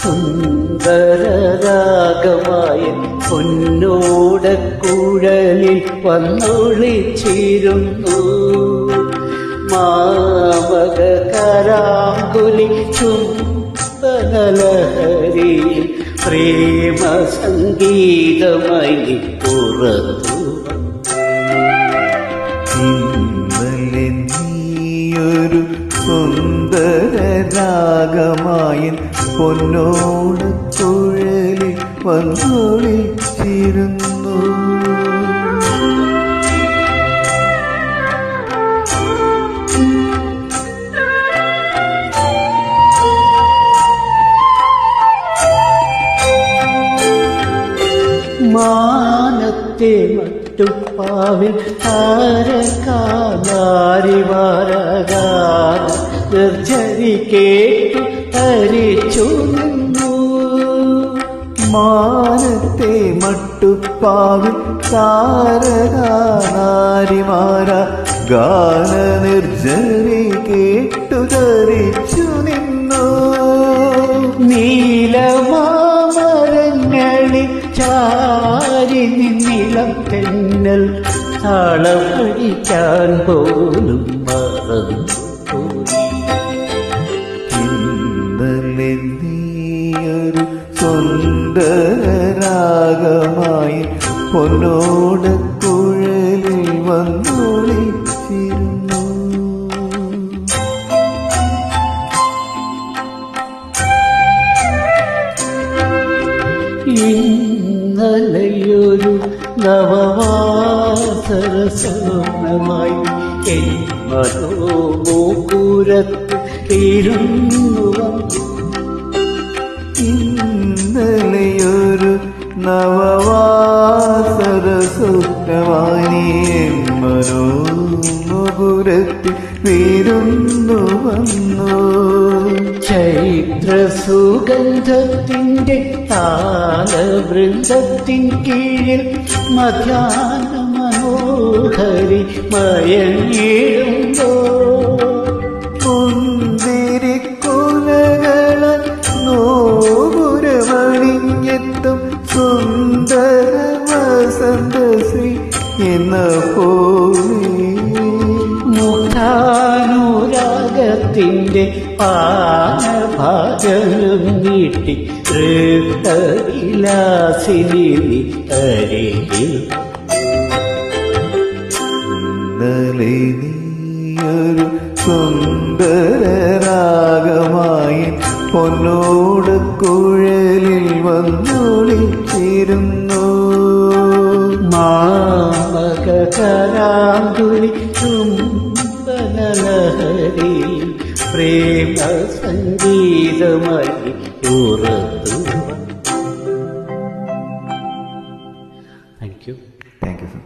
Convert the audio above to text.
സുന്ദരരാഗമായ പൊന്നോടക്കുഴലിൽ വന്നൊളിച്ചിരുന്നു. മാമക കരാങ്കുലി ചുംബനലഹരിയിൽ പ്രേമ സംഗീതമായി പുറത്തു സുന്ദരരാഗമായ പൊന്നോട് തുഴലിൽ വന്നൊളിച്ചിരുന്നു മാനത്തെ മട്ടുപ്പാവിൽ താരകാലാരിവാരകാല നിർജരി കേട്ടു തരിച്ചു നിന്നു. മാനത്തെ മട്ടുപ്പാവിൽ താരകാനാരിമാര ഗാന നിർജരി കേട്ടു ധരിച്ചു നിന്നു. നീലമാമരങ്ങളിൽ ചാരി നിന്നിളം തെന്നൽ താളം പഠിക്കാൻ പോലും മറന്നുപോയി നീയൊരു സുന്ദരരാഗമായി പൊന്നോട് കുഴലിൽ വന്നൊളിച്ചിരുന്നു. ഇന്നലെയൊരു നവവാസര സ്വപ്നമായി എൻ മനോമോപുരത്ത് ഇരുന്നു വന്നു ഇന്നലെയൊരു നവവാസര സുഖവാനിയെ മനോമുപുരത്തിൽ വിരുന്നു വന്നു ചൈത്ര സുഗന്ധത്തിന്റെ താലവൃന്ദത്തിൻ കീഴിൽ മധ്യാഹ്ന മനോഹരി മയങ്ങിടുമ്പോ എന്ന പോലെ മുഖാനുരാഗത്തിന്റെ പാനഭാഗം നീട്ടി വിലാസിനി അരികിൽ ഇന്നലെ നീയൊരു സുന്ദരരാഗമായി പൊന്നോട് കുഴലിൽ വന്നൊളിച്ചിരുന്നു. മാമകരാങ്കുലി ചുംബനലഹരി പ്രേമ സംഗീതമായി ഉറത്തു thank you thank you sir